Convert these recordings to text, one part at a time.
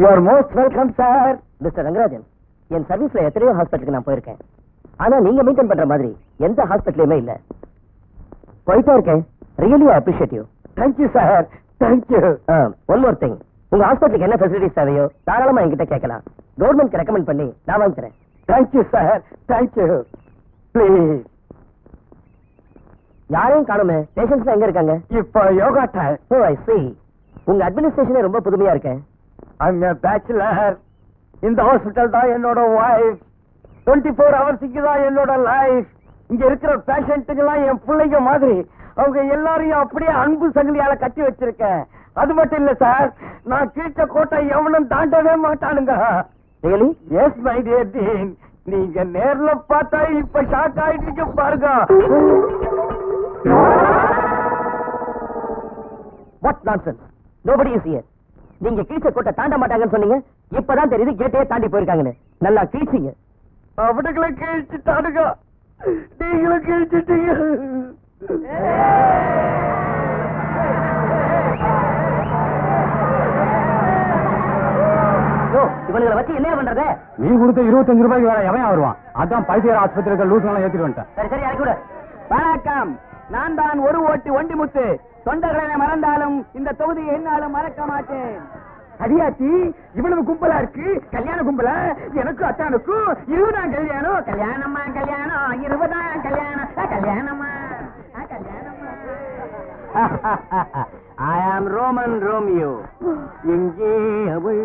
You are most welcome sir mister Rangarajan என் சர்வீஸ்ல எத்தனையோ ஹாஸ்பிட்டலுக்கு நான் போயிருக்கேன். ஆனா நீங்க மெயின்டைன் பண்ற மாதிரி எந்த ஹாஸ்பிட்டலுமே இல்ல. போயிட்டே இருக்கேன். Really appreciate you thank you sir thank you one more thing உங்க ஹாஸ்பிட்டலுக்கு என்ன ஃபெசிலிட்டிஸ் தேவையோ தாராளமா என்கிட்ட கேட்கலாம். கவர்மெண்ட் ரெக்கமெண்ட் பண்ணி நான் வாங்கி தரேன் தேங்க்யூ சார் தேங்க்யூ ப்ளீஸ் யாரையும் காணுமே? பேஷண்ட்ஸ் எங்க இருக்காங்க? இப்போ yoga time oh I see. உங்க அட்மினிஸ்ட்ரேஷனே ரொம்ப புதுமையா இருக்கேன். ஐம் ஏ பேச்சுலர் இந்த ஹாஸ்பிட்டல் தான் என்னோட வைஃப் டுவெண்ட்டி ஃபோர் ஹவர்ஸுக்கு தான் என்னோட லைஃப் இங்க இருக்கிற பேஷண்ட்டுக்கெல்லாம் என் பிள்ளைங்க மாதிரி. அவங்க எல்லாரையும் அப்படியே அன்பு சங்கிலியால கட்டி வச்சிருக்கேன். அது மட்டும் இல்ல சார் நான் கீழ்த்த கோட்டை எவனும் தாண்டவே மாட்டானுங்க. எஸ் மை டியர் டீன் நீங்க நேர்ல பார்த்தா இப்ப ஷாக் ஆயிட்டு பாருங்க. What nonsense nobody is here நீங்க கீழ்ச்ச கோட்டை தாண்ட மாட்டாங்கன்னு சொன்னீங்க? இப்பதான் தெரியுது கேட்டே தாண்டி போயிருக்காங்கன்னு. நல்லா கீழ்ச்சிங்க. அவனுங்களை கிழிச்சுட்டானுங்க நீங்களும் கிழிச்சிட்டீங்க. இவனுங்களை வச்சு என்ன பண்றது? நீ கொடுத்த இருபத்தஞ்சு ரூபாய்க்கு வேற எவன் வருவான் அதான் பைத்தியர் ஆஸ்பத்திரிக்கு லூஸ் எல்லாம் ஏத்திட்டு வந்துட்டேன். சரி சரி இறக்கி விடு. வணக்கம். நான் தான் ஒரு ஓட்டு ஒண்டிமுத்து தொண்டர்களை மறந்தாலும் இந்த தொகுதியை என்னாலும் மறக்க மாட்டேன். அடியாச்சி இவ்வளவு கும்பலா இருக்கு? கல்யாண கும்பல? எனக்கு அத்தானுக்கும் இருபதாம் கல்யாணம். கல்யாணமா கல்யாணம். இருபதாம் கல்யாணம். அஹ், கல்யாணமா அஹ், கல்யாணமா ஐ ஆம் ரோமன் ரோமியோ எங்கே அவள்?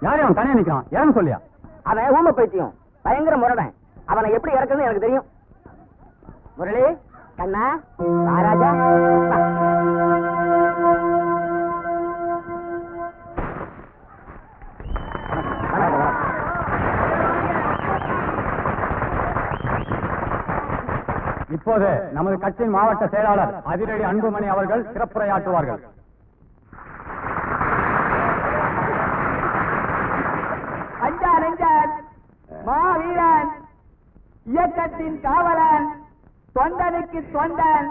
யாரே அவன்? தனியா நிக்கிறான். ஏன்னு சொல்லியா? அவன் ஊம பைத்தியம். பயங்கர முரடன். அவனை எப்படி இறக்குதுன்னு எனக்கு தெரியும். முரளி கண்ணா மகாராஜா. இப்போது நமது கட்சியின் மாவட்ட செயலாளர் அதிரடி அன்புமணி அவர்கள் சிறப்புரையாற்றுவார்கள். மாவீரன். இயக்கத்தின் காவலன் தொண்டனுக்கு தொண்டன்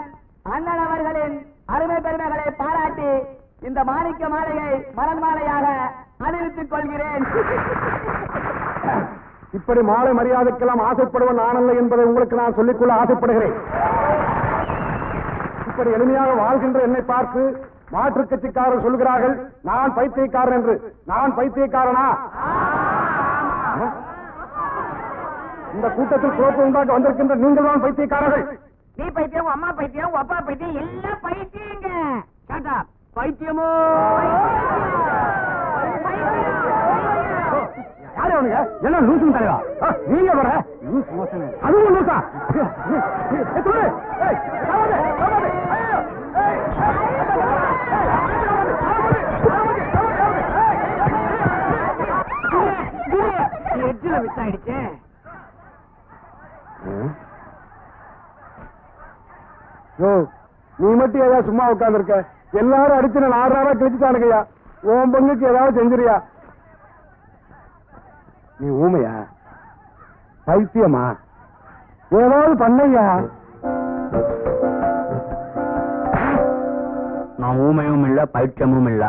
அண்ணன் அவர்களின் அருமை பெருமைகளை பாராட்டி இந்த மாணிக்க மாலையை மலர் மாலையாக அணிவித்துக் கொள்கிறேன். இப்படி மாலை மரியாதைக்கெல்லாம் ஆசைப்படுவன் நானல்ல என்பதை உங்களுக்கு நான் சொல்லிக்கொள்ள ஆசைப்படுகிறேன். இப்படி எளிமையாக வாழ்கின்ற என்னை பார்த்து மாற்றுக் கட்சிக்காரர் சொல்கிறார்கள் நான் பைத்தியக்காரன் என்று. நான் பைத்தியக்காரனா? இந்த கூட்டத்தில் குழப்பம் உண்டாக்க வந்திருக்கின்ற நீங்கள் தான் பைத்தியக்காரர்கள் நீ பைத்தியம் அம்மா பைத்தியம் அப்பா பைத்தியம் எல்லாம் பைத்தியங்க கேட்டா பைத்தியமோ யாரு அவனுங்க எல்லாம் லூசுங்க தலைவா நீங்க வர லூஸ் மோசங்க அதுவும் லூசா சொல்லு. எட்ஜில் மிஸ் ஆயிடுச்சு யோ நீ மட்டும் ஏதாவது சும்மா உட்கார்ந்திருக்க? எல்லாரும் அடிச்சு நான் ஆறு நாளா கிழிச்சுட்டானுங்கய்யா உன் பங்குக்கு ஏதாவது செஞ்சிரியா? நீ ஊமையா? பைத்தியமா? ஏதாவது பண்ணையா நான் ஊமையும் இல்ல பைத்தியமும் இல்ல.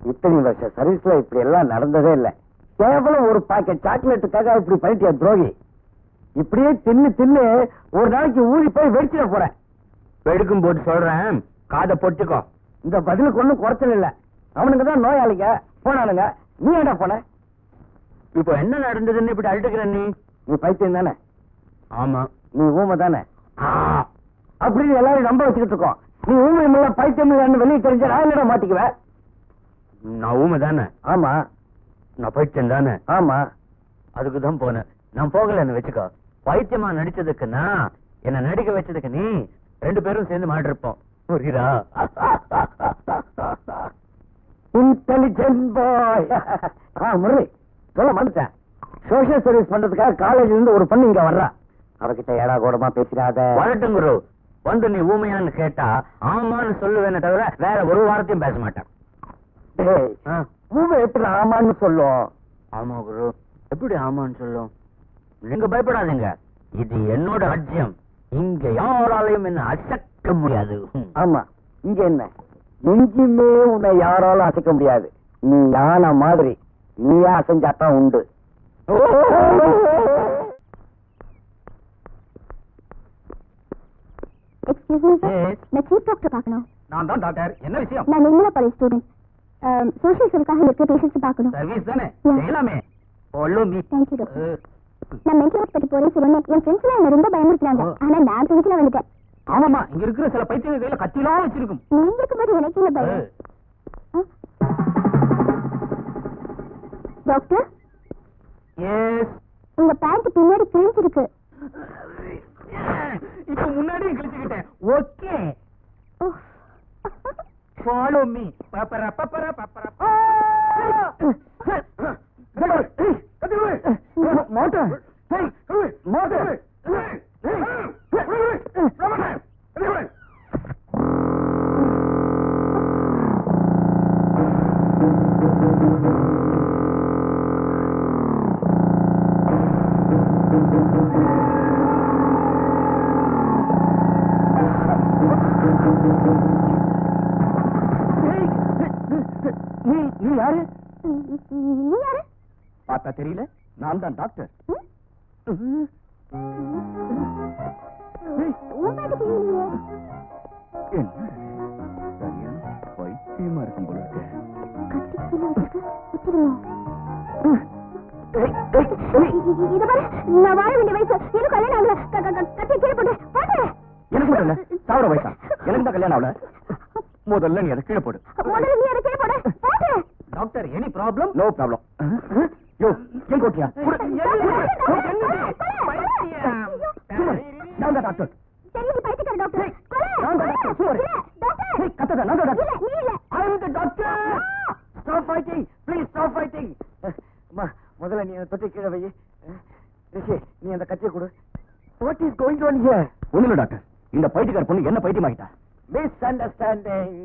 இத்தனை வருஷ சர்வீஸ்ல இப்படி எல்லாம் நடந்ததே இல்ல. கேவலம் ஒரு பாக்கெட் சாக்லேட்டுக்காக இப்படி பண்ணிட்டிய துரோகி? இப்படியே தின்னு தின்னு ஒரு நாளைக்கு ஊறி போய் வெடிச்சிட போறேன். வெடுக்கும் போட்டு சொல்றேன். காதை பொட்டுக்கோ. இந்த பதிலுக்கு ஒண்ணும் குறைச்சல் இல்ல. அவனுங்க தான் நோயாளிங்க. போனானுங்க. நீ என்ன போன? இப்போ என்ன நடந்ததுன்னு இப்படி அழுட்டுக்கிற நீ? நீ பைத்தியம் தானே? ஆமா. நீ ஊமை தானே? அப்படின்னு எல்லாரும் நம்ப வச்சுக்கிட்டு இருக்கோம். நீ ஊமை இல்ல பைத்தியம் இல்லன்னு வெளியே தெரிஞ்ச நான் என்னடா மாட்டிக்குவேன்? நான் ஊமை தானே? ஆமா. நான் பைத்தியம் தானே? ஆமா. அதுக்கு தான் போனேன். நான் போகலன்னு வச்சுக்கோ. பைத்தியமா நடிச்சதுக்குன்னா என்ன நடிக்க வச்சதுக்கு நீ ரெண்டு பேரும் சேர்ந்து மாட்டிருப்போம். புரியுதா? இன்டெலிஜென்ட் பாய் ஆ முரளி சொல்ல மறந்துட்டேன். சோஷியல் சர்வீஸ் பண்றதுக்காக காலேஜ்ல இருந்து ஒரு பொண்ணு இங்க வர்றா. அவகிட்ட ஏடா கூடமா பேசிடாத. வரட்டும் குரு. வந்து நீ ஊமையான்னு கேட்டா ஆமான்னு சொல்லுவேனே தவிர வேற ஒரு வாரத்தையும் பேச மாட்டேன். ஊமை எப்படி ஆமான்னு சொல்லும்? ஆமா குரு. எப்படி ஆமான்னு சொல்லும்? நீங்க பயப்படாதீங்க. இது என்னோட ராஜ்யம் இங்க யாராலையும் என்ன அசக்க முடியாது. ஆமா. இங்க என்ன? எங்கேயுமே உன்னை யாராலும் அசைக்க முடியாது. நீ யானை மாதிரி. நீயா அசைஞ்சாத்தான் உண்டு. Excuse me sir Yes. நான் சீஃப் டாக்டர் பார்க்கணும். நான் தான் டாக்டர் என்ன விஷயம்? நான் நிர்மலா காலேஜ் ஸ்டூடெண்ட் சோஷியல் சர்வீஸ்க்காக இருக்கிற பேஷண்ட்ஸ் பார்க்கணும். சர்வீஸ் தானே? Yeah. செய்யலாமே. Doctor. அஹ், நான் மென்டல் ஹாஸ்பிட்டல் போறேன் சொன்னேன். என் ஃப்ரெண்ட்ஸ் எல்லாம் என்ன ரொம்ப பயமுறுத்தினாங்க. ஆனா நான் துணிச்சுல வந்துட்டேன். ஆமாமா இங்க இருக்கிற சில பைத்தியங்க கையில கத்திலாம் வச்சிருக்கும். நீங்க இருக்கும்போது எனக்கு என்ன பயம்? டாக்டர்? Yes. உங்க பேண்ட் பின்னாடி கிழிஞ்சிருக்கு. இப்ப முன்னாடியே கிழிச்சுக்கிட்டேன். ஓகே. ஃபாலோ மீ பப்பர பப்பர நீ யாரு? நீ யாரு? பார்த்தா தெரியல. நான் தான் டாக்டர். பைத்தியமா இருக்கும் போல நான் வாழ வேண்டிய வயசு. எனக்கு கல்யாணம் ஆகல. க- க- க- கத்தி கீழே போட்டு. போட்டு. எனக்கு மட்டும் இல்ல. சாவர வயசா. எனக்கு தான் கல்யாணம் ஆகல. முதல்ல நீ அதை கீழே போடு. முதல்ல நீ அதை கீழே போடு போட்டு doctor any problem no problem யோ எங்க ஓட்டியா நான் தான் டாக்டர் சரி நீ பைத்தியக்கார டாக்டர் கொலை நான் தான் டாக்டர் சுவர் இல்ல டாக்டர் ஏய், கத்தாத நான் தான் இல்ல டாக்டர் நீ இல்ல I am the doctor stop fighting please stop fighting அம்மா முதல்ல நீ அந்த தொட்டி கீழே வை ரிஷி நீ அந்த கத்தியை கொடு what is going on here ஒண்ணுல டாக்டர் இந்த பைத்தியக்கார பொண்ணு என்ன பைத்தியமாக்கிட்டா மிஸ் அண்டர்ஸ்டாண்டிங்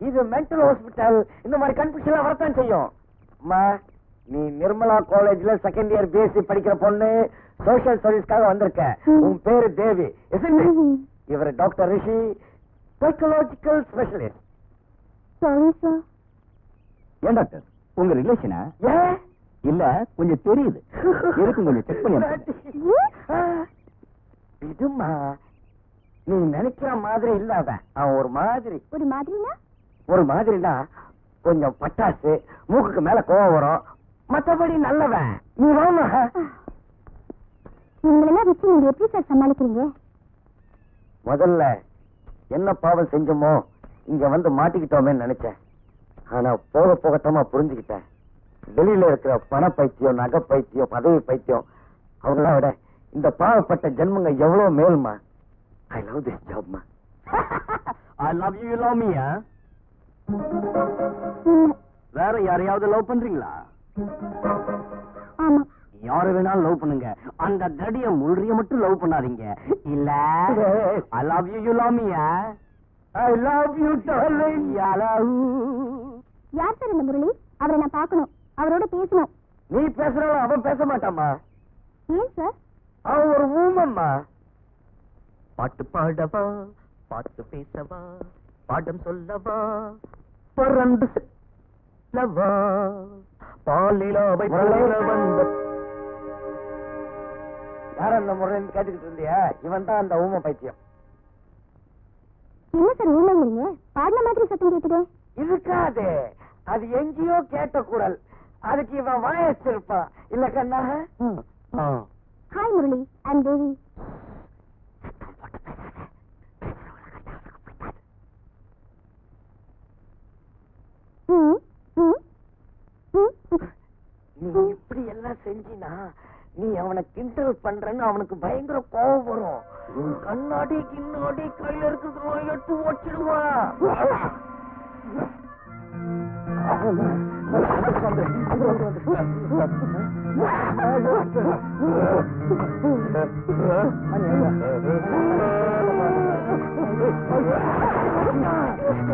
இது மென்டல் ஹாஸ்பிட்டல் இந்த மாதிரி கன்ஃபியூஷன் வரத்தான் செய்யும் அம்மா நீ நிர்மலா காலேஜ்ல செகண்ட் இயர் பிஎஸ்சி படிக்கிற பொண்ணு சோஷியல் சர்வீஸ்க்காக வந்திருக்க. உன் பேரு தேவி? இவர் doctor Rishi psychological specialist sorry sir ஏன் டாக்டர் உங்க ரிலேஷனா இல்ல கொஞ்சம் தெரியுது. எதுக்கும் கொஞ்சம் செக் பண்ணி நீ நினைக்கிற மாதிரி இல்லாத. அவன் ஒரு மாதிரி. ஒரு மாதிரினா? ஒரு மாதிரினா கொஞ்சம் பட்டாசு மூக்குக்கு மேல கோவம் வரும். மத்தபடி நல்லவன். நீ இவங்களெல்லாம் வச்சு நீங்க எப்படி சார் சமாளிக்கிறீங்க? முதல்ல என்ன பாவம் செஞ்சோமோ இங்க வந்து மாட்டிக்கிட்டோமேன்னு நினைச்சேன். ஆனா போக போகத்தமா புரிஞ்சுக்கிட்டேன். வெளியில இருக்கிற பண பைத்தியம் நகை பைத்தியம் பதவி பைத்தியம் அவங்கள விட இந்த பாவப்பட்ட ஜென்மங்க எவ்வளவு மேல்மா? I love this ஜாப்மா I love you love me hmm, வேற யாரையாவது லவ் பண்றீங்களா? ஆமா. யார வேணாலும் லவ் பண்ணுங்க. அந்த தடிய முள்றிய மட்டும் லவ் பண்ணாதீங்க. இல்ல? I love you you love me I love you darling யார் சார் இந்த முரளி? அவரை நான் பார்க்கணும். அவரோட பேசணும். நீ பேசுறாலும் அவன் பேச மாட்டாமா ஏன் சார்? அவன் ஒரு ஊமம்மா பாட்டு பாடவா பாட்டு பேசவா பாடம் சொல்லவா பறந்து செல்லவா பாலிலாவை போல வந்த. யார் அந்த முறைன்னு கேட்டுக்கிட்டு இருந்தியா? இவன் தான் அந்த ஊம பைத்தியம். என்ன சார் ஊமைங்கிறீங்க பாடின மாதிரி சத்தம் கேக்குதே. இருக்காது. அது எங்கேயோ கேட்ட குரல். அதுக்கு இவன் வாயச்சிருப்பான் இல்ல கண்ணா? Hi Murali. I'm Devi hmm, hmm, hmm, ம். நீ இப்படி எல்லாம் செஞ்சினா நீ அவனை கிண்டல் பண்றன்னு அவனுக்கு பயங்கர கோபம் வரும் கண்ணாடி கிண்ணாடி கையில இருக்கிறது எடுத்து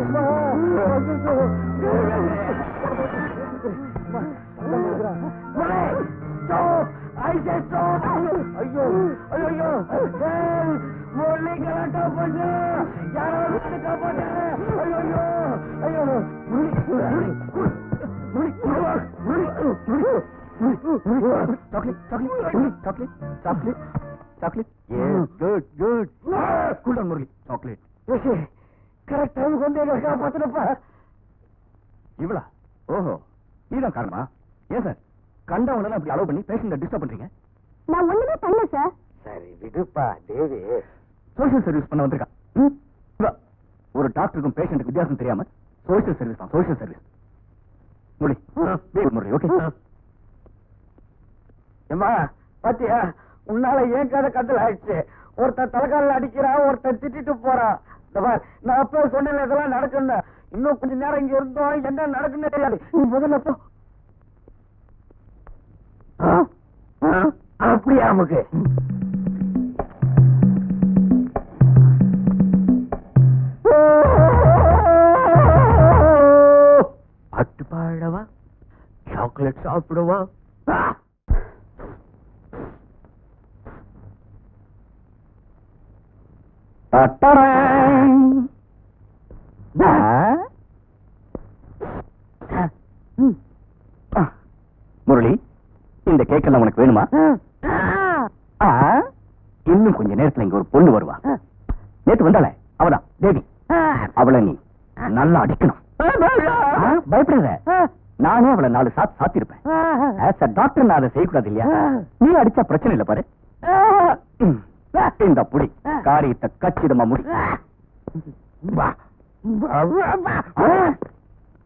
Stop! ஐயோ ஐயோ ஐயோ Help! காப்பாத்து யாராவது வந்து காப்பாத்து ஐயோ ஐயோ Murali Murali Murali Murali Murali chocolate chocolate chocolate chocolate chocolate yes good good cool down Murali chocolate correct டைமுக்கு வந்து என்ன காப்பாத்துனப்பா இவ்வளா ஓஹோ நீதான் காரணமா ஏன் சார் கண்டவங்களெல்லாம் இப்படி அலோவ் பண்ணி பேஷண்ட டிஸ்டர்ப் பண்றீங்க நான் ஒண்ணுமே பண்ணல சார் சரி விடுப்பா தேவி. சோஷியல் சர்வீஸ் பண்ண வந்திருக்கான். ஒரு டாக்டருக்கும் பேஷண்ட்டுக்கு வித்தியாசம் தெரியாம சோஷியல் சர்வீஸ் தான் social service good Murali okay ஏம்மா பாத்தியா? உன்னால ஏன் கதை கத்தல் ஆயிடுச்சு? ஒருத்தன் தலைக்கால அடிக்கிறான் ஒருத்தன் திட்டிட்டு போறான் நான் அப்போ சொன்னேன் இதெல்லாம் நடக்குன்னு இன்னும் கொஞ்ச நேரம் இங்க இருந்தோம் என்ன நடக்குன்னு தெரியாது. நீ முதல்ல போ? அப்படியா நமக்கு பாட்டு பாடவா சாக்லேட் சாப்பிடவா முரளி இந்த கேக்கெல்லாம் உனக்கு வேணுமா? நேரத்துல இங்க ஒரு பொண்ணு வருவா. நேத்து வந்தாளே அவதான் தேவி. அவளை நீ நல்லா அடிக்கணும். ஆ, பயப்படாத. நானே அவளை நாலு சாத்து சாத்திருப்பேன். டாக்டர் நான் அதை செய்யக்கூடாது இல்லையா? நீ அடிச்சா பிரச்சனை இல்ல பாரு. இந்த புடி காரியத்தை கச்சிதமா முடி.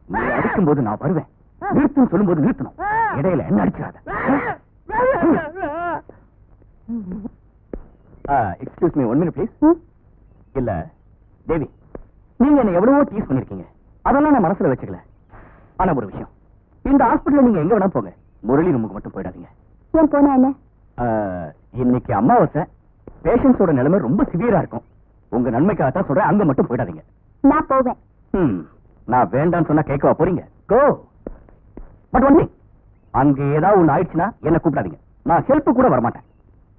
நீ அடிக்கும்போது நான் வருவேன். நிறுத்துன்னு சொல்லும்போது நிறுத்தணும். இடையில என்ன அடிச்சிடாத. Excuse me one minute please இல்ல தேவி நீங்க என்ன எவ்வளவோ டீஸ் பண்ணிருக்கீங்க. அதெல்லாம் நான் மனசுல வச்சுக்கல. ஆனா ஒரு விஷயம். இந்த ஹாஸ்பிடல்ல நீங்க எங்க வேணா போங்க. முரளி ரூமுக்கு மட்டும் போயிடாதீங்க. ஏன் போனா என்ன? இன்னைக்கு அமாவாசை. பேஷண்ட்ஸோட நிலைமை ரொம்ப சிவியரா இருக்கும். உங்க நன்மைக்காக தான் சொல்றேன். அங்க மட்டும் போயிடாதீங்க. நான் போவேன். நான் வேண்டாம்னு சொன்னா கேட்கவா போறீங்க? கோ பட் ஒன் அங்க ஏதாவது ஒண்ணு ஆயிடுச்சுன்னா என்ன கூப்பிடாதீங்க. நான் ஹெல்ப் கூட வரமாட்டேன்.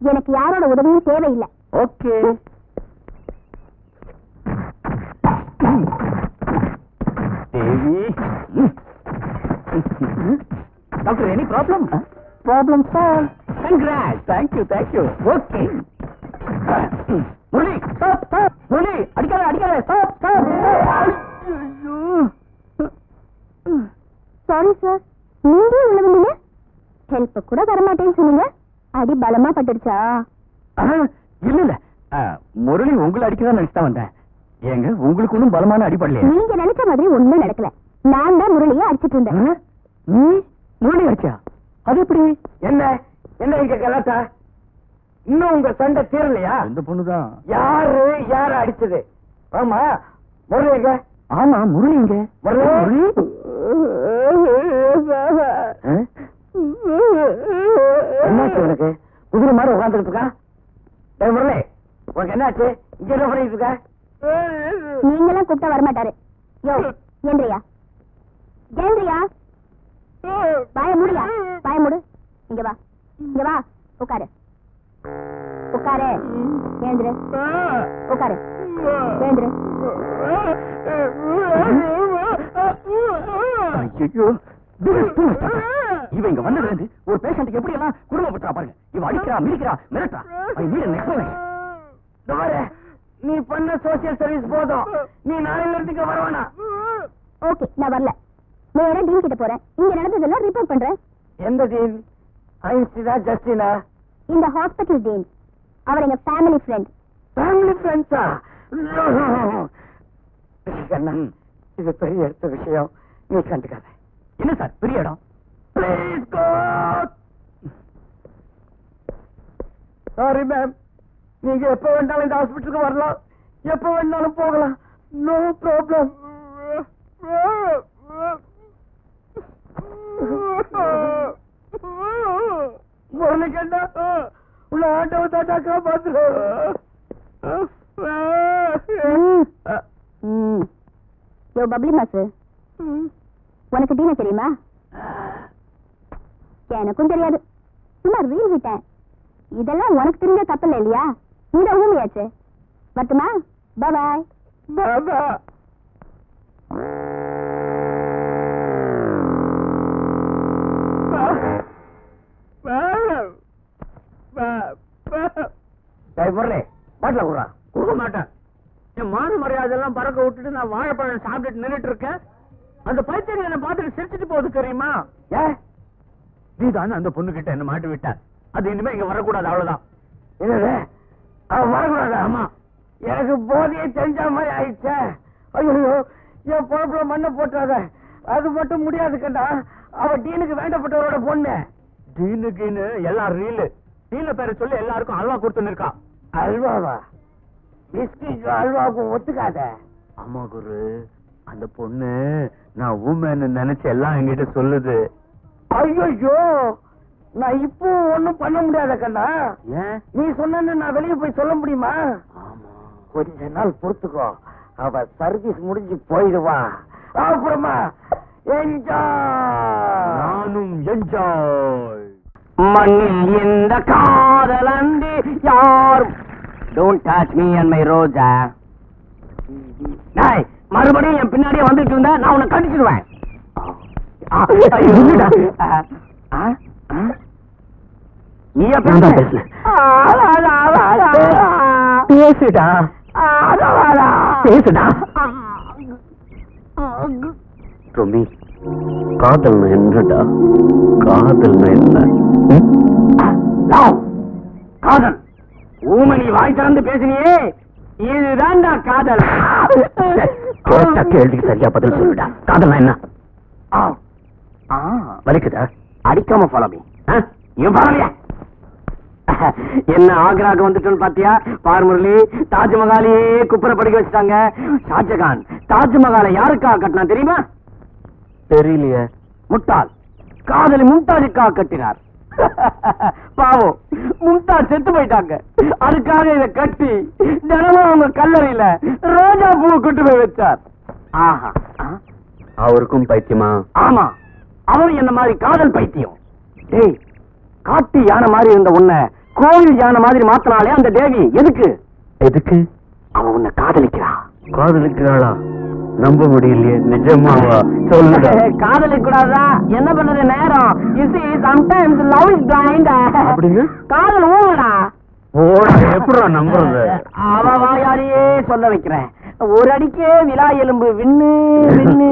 எனக்கு யாரோட உதவியும் தேவையில்லை. Okay. Devi. Doctor any problem problem solve congrat thank you thank you okay. Murali stop stop Murali அடிக்காத அடிக்காத. ஸ்டாப் ஸ்டாப் சாரி சார் நீங்க விழுந்தீங்க ஹெல்ப் கூட வரமாட்டேன்னு சொன்னீங்க. அடி பலமா பட்டுடுச்சா? இல்ல இல்ல ஆ, முரளி உங்களை அடிக்கதான் நினைச்சு தான் வந்தேன். ஏங்க உங்களுக்கு ஒன்றும் பலமான அடிப்படலையே நீங்க நினைச்ச மாதிரி ஒண்ணும் நடக்கல. நான் தான் முரளியை அடிச்சிட்டு இருந்தேன்? நீ முரளி அடிச்சா? அது எப்படி? என்ன? என்ன இங்க கலாட்டா? இன்னும் உங்க சண்டை தீரலையா? அந்த பொண்ணுதான்? யாரு யார அடிச்சது? ஆமா முரளி எங்க? ஆமா முரளி? முரளி? என்னாச்சு உனக்கு? குதிரை மாதிரி உட்காந்துட்டு இருக்கா? முரளி உனக்கு என்னாச்சு? இங்க என்ன பண்ணிட்டு இருக்க? நீங்களாம் கூப்பிட்டா வரமாட்டாரு. யோ ஏந்திரியா. ஏந்திரியா. வாய மூடியா? வாய மூடு. இங்க வா. இங்க வா. உட்காரு. உட்காரு. ஏந்திரு. உட்காரு. ஏந்திரு. ஐயோ இவ இங்க வந்ததுல இருந்து ஒரு பேஷண்ட்டுக்கு எப்படி எல்லாம் குடும்பப்படுறா பாருங்க. இவ அடிக்கிறா மிதிக்கிறா மிரட்டா ஐ நீட் நீ பண்ண சோசியல் சர்வீஸ் போதும். நீ நாளையில இருந்து இங்க ஓகே நான் வரல. டீன் கிட்ட போறேன். இங்க நடந்ததெல்லாம் ரிப்போர்ட் பண்றேன். எந்த டீன்? ஐன்ஸ்டீனா ஜஸ்டினா? இந்த ஹாஸ்பிட்டல் டீன். அவர் எங்க ஃபேமிலி ஃப்ரெண்ட் ஃபேமிலி ஃப்ரெண்ட்ஸா இது பெரிய எடுத்த விஷயம். நீ கண்டுக்காத. என்ன சார்? பெரிய இடம். ப்ளீஸ் காட் சாரி மேம் நீங்க எப்ப வேணாலும் இந்த ஹாஸ்பிட்டலுக்கு வரலாம். எப்ப வேணாலும் போகலாம். நோ ப்ராப்ளம் முரளி கண்ணா உள்ள ஆண்டவ தாத்தா காப்பாத்துரு யோ பப்ளி மாசு உனக்கு டீன தெரியுமா? எனக்கும் தெரியாது. சும்மா ரீல் விட்டேன். இதெல்லாம் உனக்கு தெரிஞ்ச தப்பில்ல இல்லையா? தான் ஊமையாச்சு. வரட்டுமா பாய் பாபா முரளி பாட்டில குடுறா. கொடுக்க மாட்டேன். என் மான மரியாதை எல்லாம் பறக்க விட்டுட்டு நான் வாழைப்பழம் சாப்பிட்டுட்டு நின்னுட்டு இருக்கேன். அந்த பைத்தியம் என்ன பார்த்துட்டு சிரிச்சிட்டு போகுது தெரியுமா? ஏ? நீ தானே அந்த பொண்ணு கிட்ட என்ன மாட்டி விட்ட அது இனிமே இங்க வரக்கூடாது அவ்வளவுதான். என்னது? அவன் வரக்கூடாதா? ஆமா. எனக்கு போதையே தெரிஞ்ச மாதிரி ஆயிடுச்சே. ஐயோ என் பொழப்புல மண்ணை போட்டாத அது மட்டும் முடியாது கண்டா அவ டீனுக்கு வேண்டப்பட்டவரோட பொண்ணு. டீனு கீனு எல்லாம் ரீலு. டீன பேரை சொல்லி எல்லாருக்கும் அல்வா கொடுத்துன்னு இருக்கா. அல்வாவா? பிஸ்கிக்கு அல்வாவுக்கும் ஒத்துக்காத. ஆமா குரு. அந்த பொண்ணு நான் ஊமேன்னு நினைச்சு எல்லாம் என்கிட்ட சொல்லுது. ஐயோ நான் இப்போ ஒண்ணும் பண்ண முடியாத கண்ணா. நீ சொன்னு நான் வெளியே போய் சொல்ல முடியுமா? ஆமா. கொஞ்ச நாள் பொறுத்துக்கோ. அவ சர்வீஸ் முடிஞ்சு போயிடுவா. அப்புறமா என்ஜாய் நானும் என்ஜாய் மண்ணில் இந்த காதல் அன்றி யாரும் don't touch me and my Roja டேய் மறுபடியும் என் பின்னாடியே வந்துட்டு இருந்தா நான் உன்னை கடிச்சிடுவேன். நீயா ஆ. பேசுடா. பேசுடா. ஆ, ஆ. ரொமி காதல் என்னடா? காதல் என்ன? காதல். ஊமணி வாய் திறந்து பேசினியே. இதுதான்டா காதல். கேட்ட கேள்விக்கு சரியா பதில் சொல்லுடா. காதல் என்ன? வலிக்குதா? அடிக்காம ஃபாலோ மீ இவன் பரவாயில்லையா என்ன ஆக்ராக்கு வந்துட்டோன்னு பாத்தியா? பார் முரளி தாஜ்மஹாலையே குப்புற படிக்க வச்சுட்டாங்க. ஷாஜகான் தாஜ்மஹாலை யாருக்காக கட்டினா தெரியுமா? தெரியலையே. முட்டாள். காதலி மும்தாஜுக்காக கட்டினார். பாவம். மும்தாஜ் செத்து போயிட்டாங்க. அதுக்காக இத கட்டி தினமும் அவங்க கல்லறையில ரோஜா பூ கொண்டு போய் வச்சார். ஆஹா? அவருக்கும் பைத்தியமா? ஆமா. அவன் என்ன மாதிரி காதல் பைத்தியம். டேய் காட்டு யானை மாதிரி இருந்த உன்னை கோவில் யானை மாதிரி மாத்தினாலே அந்த தேவி. எதுக்கு? எதுக்கு? அவன் உன்னை காதலிக்கிறா. காதலிக்கிறாளா? நம்ப முடியலையே நிஜமாவா சொல்லுடா காதலிக்க கூடாதா என்ன பண்ணது நேரம் you see sometimes love is blind அப்படின்னா? காதல் ஊமடா ஓடா எப்படா நம்புறது அவ வாயாலேயே சொல்ல வைக்கிறேன் ஒரு அடிக்கே விலா எலும்பு விண்ணு விண்ணு.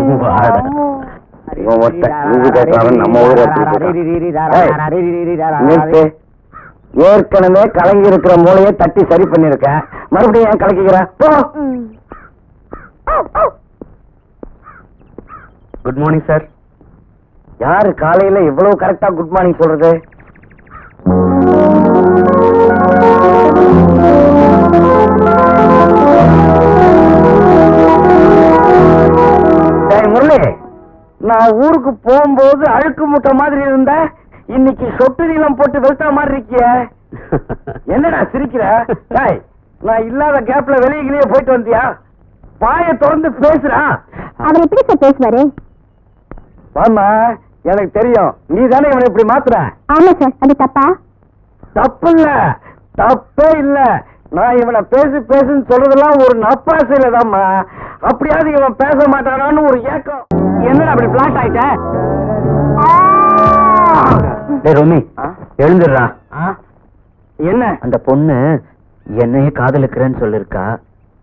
ஏற்கனவே கலங்கி இருக்கிற மூளையை தட்டி சரி பண்ணிருக்க மறுபடியும் ஏன் கலக்கிக்கிற போ குட் மார்னிங் சார் யாரு காலையில இவ்வளவு கரெக்டா குட் மார்னிங் சொல்றது? முரளி நான் ஊருக்கு போகும்போது அழுக்கு முட்டை மாதிரி இருந்த இன்னைக்கு சொட்டு நீளம் போட்டு வெளுத்த மாதிரி இருக்கிய. என்னடா சிரிக்கிற? நான் இல்லாத கேப்ல வெளியே போயிட்டு வந்தியா? பாய திறந்து பேசுறா அவர் எப்படி சார் பேசுவாரு? வாமா எனக்கு தெரியும். நீ தானே இவனை இப்படி மாத்துற? ஆமா சார் அது தப்பா? தப்பு இல்ல தப்பே இல்ல. நான் இவனை பேசு பேசுன்னு சொல்றதெல்லாம் ஒரு நப்பாசையில தான்மா. அப்படியாவது இவன் பேச மாட்டானான்னு ஒரு ஏக்கம். என்னடா அப்படி பிளாட் ஆயிட்ட? ரோமி ஆ? எழுந்துடுறா. என்ன? அந்த பொண்ணு என்னையே காதலிக்கிறேன்னு சொல்லிருக்கா.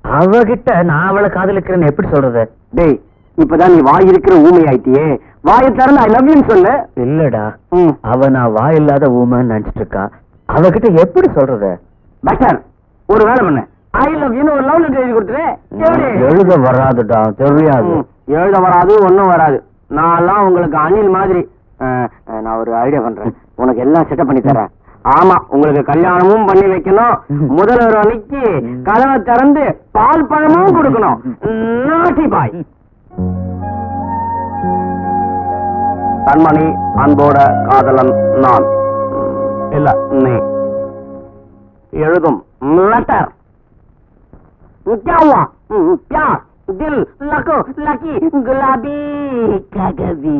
அவகிட்ட நான் அவளை காதலிக்கிறேன்னு எப்படி சொல்றது? டேய் இப்பதான் நீ வாய் இருக்கிற ஊமை ஆயிட்டியே வாயை திறந்து ஐ லவ் யூன்னு சொல்லு. இல்லடா. ம். அவ நான் வாய் இல்லாத ஊமைன்னு நினைச்சிட்டு இருக்கா அவகிட்ட எப்படி சொல்றது? பெட்டர் ஒரு வேலை பண்ணு. ஐ லவ் யூன்னு ஒரு லவ் லெட்டர் எழுதி கொடுத்துரு. எப்படி எழுத வராதுடா தெரியாது. ம், எழுத வராது ஒண்ணும் வராது. நான்லாம் உங்களுக்கு அணில் மாதிரி அஹ், அஹ், நான் ஒரு ஐடியா பண்றேன். உனக்கு எல்லாம் செட்டப் பண்ணி தரேன். ஆமா உங்களுக்கு கல்யாணமும் பண்ணி வைக்கணும். முதல்வர் அன்னைக்கு கதவை திறந்து பால் பழமும் கொடுக்கணும். நாட்டி பாய் கண்மணி அன்போட காதலன் நான். இல்ல நீ. எழுதும் லெட்டர் प्यार दिल लको लकी गुलाबी कागजी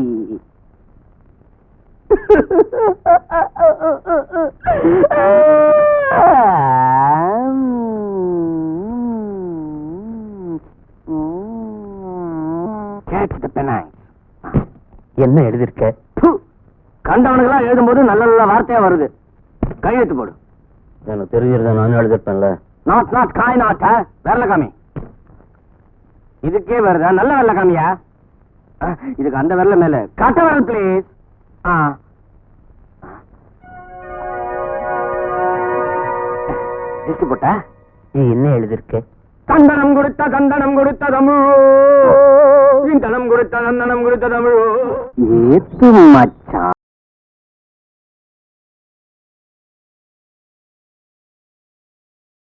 கேட்டது பெண்ணாய் என்ன எழுதிருக்க. கண்டவனுக்கெல்லாம் எழுதும்போது நல்ல நல்ல வார்த்தையா வருது. கையெழுத்து போடு. எனக்கு தெரிஞ்சிருந்தா நானும் எழுதிருப்பேன்ல நாட் நாட் காய் நாட் வெரல காமி இதுக்கே வருதா? நல்ல வெரல காமியா ஆ, இதுக்கு அந்த வெரல மேல. கட்ட விரல் ப்ளீஸ் ஆ. டிஸ்ட் போட்ட? நீ என்ன எழுதிருக்க கண்டனம் கொடுத்த கண்டனம் கொடுத்த தமிழோ. இந்தனம் கொடுத்த நந்தனம் கொடுத்த தமிழோ. ஏத்து